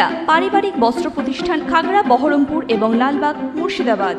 সুনিতা পারিবারিক বস্ত্র প্রতিষ্ঠান খাগড়া, বহরমপুর এবং লালবাগ, মুর্শিদাবাদ।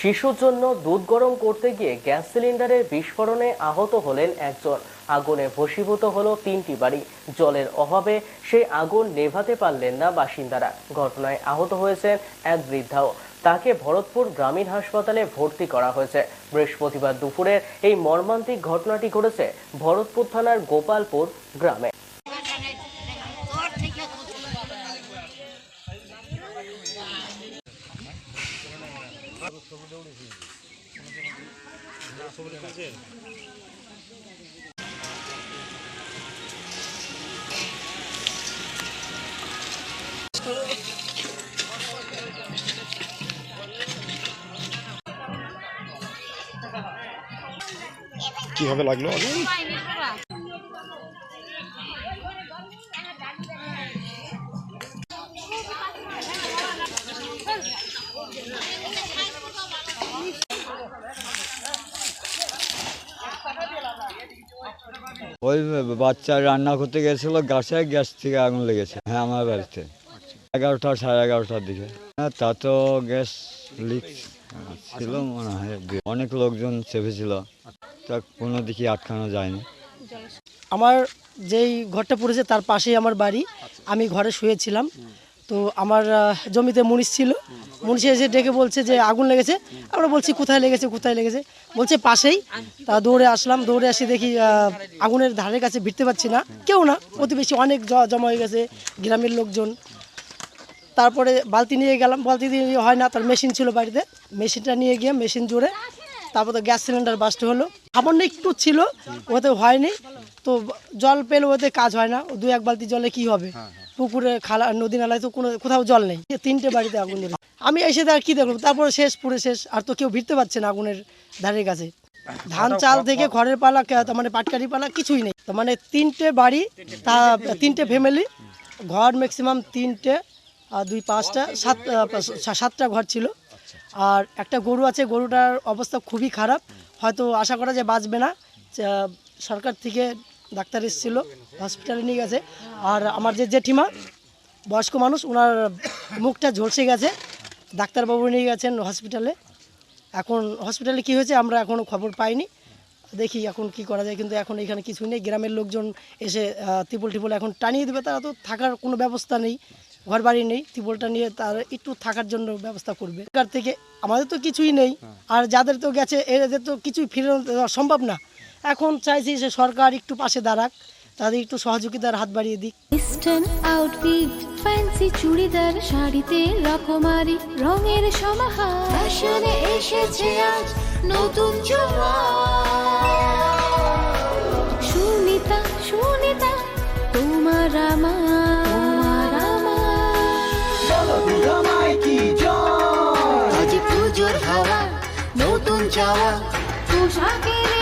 শিশুর জন্য দুধ গরম করতে গিয়ে গ্যাস সিলিন্ডারের বিস্ফোরণে আহত হলেন একজন। আগুনে ভস্মীভূত হলো তিনটি বাড়ি। জলের অভাবে সেই আগুন নেভাতে পারলেন না বাসিন্দারা। ঘটনায় আহত হয়েছেন এক বৃদ্ধাও। তাকে ভরতপুর গ্রামীণ হাসপাতালে ভর্তি করা হয়েছে। বৃহস্পতিবার দুপুরের এই মর্মান্তিক ঘটনাটি ঘটেছে ভরতপুর থানার গোপালপুর গ্রামে। কীভাবে লাগল ওই বাচ্চা রান্না করতে গেছিল, গাছে গ্যাস থেকে আগুন লেগেছে। হ্যাঁ আমার বাড়িতে। এগারোটা, সাড়ে এগারোটার দিকে। হ্যাঁ তা তো গ্যাস লিক ছিল মনে হয়। অনেক লোকজন চেপেছিল। তা কোনো দিকে আটকানো যায়নি। আমার যেই ঘরটা পড়েছে, তার পাশেই আমার বাড়ি। আমি ঘরে শুয়েছিলাম। তো আমার জমিতে মুনিশ ছিল। মুনিশ এসে ডেকে বলছে যে আগুন লেগেছে। আমরা বলছি, কোথায় লেগেছে কোথায় লেগেছে? বলছে, পাশেই। তা দৌড়ে আসলাম, দৌড়ে আসি দেখি আগুনের ধারের কাছে ভিড়তে পারছি না। কেউ না, প্রতিবেশী অনেক জমা হয়ে গেছে, গ্রামের লোকজন। তারপরে বালতি নিয়ে গেলাম, বালতি দিয়ে হয় না, তার মেশিন ছিল বাড়িতে। মেশিনটা নিয়ে গিয়ে মেশিন জুড়ে তারপর তো গ্যাস সিলিন্ডার বাস্ট হলো। সামান্য একটু ছিল, ওতে হয়নি। তো জল পেলে ওতে কাজ হয় না দু এক বালতি জলে কি হবে? পুকুরে খালা নদী নালায় তো কোনো কোথাও জল নেই। তিনটে বাড়িতে আগুন ধরে। আমি এসে আর কি দেখলাম? তারপরে শেষ পুরে শেষ আর তো কেউ ভিড়তে পারছে না আগুনের ধারের কাছে। ধান চাল থেকে ঘরের পালা মানে পাটকারি পালা কিছুই নেই। তার মানে তিনটে বাড়ি তা তিনটে ফ্যামিলি ঘর ম্যাক্সিমাম তিনটে আর দুই পাঁচটা সাত সাতটা ঘর ছিল। আর একটা গরু আছে গরুটার অবস্থা খুবই খারাপ। হয়তো আশা করা যায় বাঁচবে না। যা- সরকার থেকে ডাক্তার এসেছিল হসপিটালে নিয়ে গেছে। আর আমার যে জেঠিমা, বয়স্ক মানুষ ওনার মুখটা ঝলসে গেছে। ডাক্তারবাবু নিয়ে গেছেন হসপিটালে এখন হসপিটালে কি হয়েছে আমরা এখনও খবর পাইনি। দেখি এখন কি করা যায়, কিন্তু এখন এখানে কিছুই নেই। গ্রামের লোকজন এসে ত্রিপল টিপল এখন টানিয়ে দেবে। তারা তো থাকার কোনো ব্যবস্থা নেই ঘর বাড়ি নেই। ত্রিপলটা নিয়ে তার একটু থাকার জন্য ব্যবস্থা করবে। থেকে আমাদের তো কিছুই নেই। আর যাদের তো গেছে, এদের তো কিছুই ফিরে সম্ভব না। এখন চাইছি যে সরকার একটু পাশে দাঁড়াক, তাদের একটু সহযোগিতার হাত বাড়িয়ে দিক। ওয়েস্টার্ন আউটফিট ফ্যান্সি চুড়িদার, শাড়িতে রকমারি, রঙের সমাহার। ফ্যাশনে এসেছে আজ নতুন সুনিতা সুনিতা, তোমার আমার পুজোর হাওয়া, নতুন চাওয়া, পোশাকের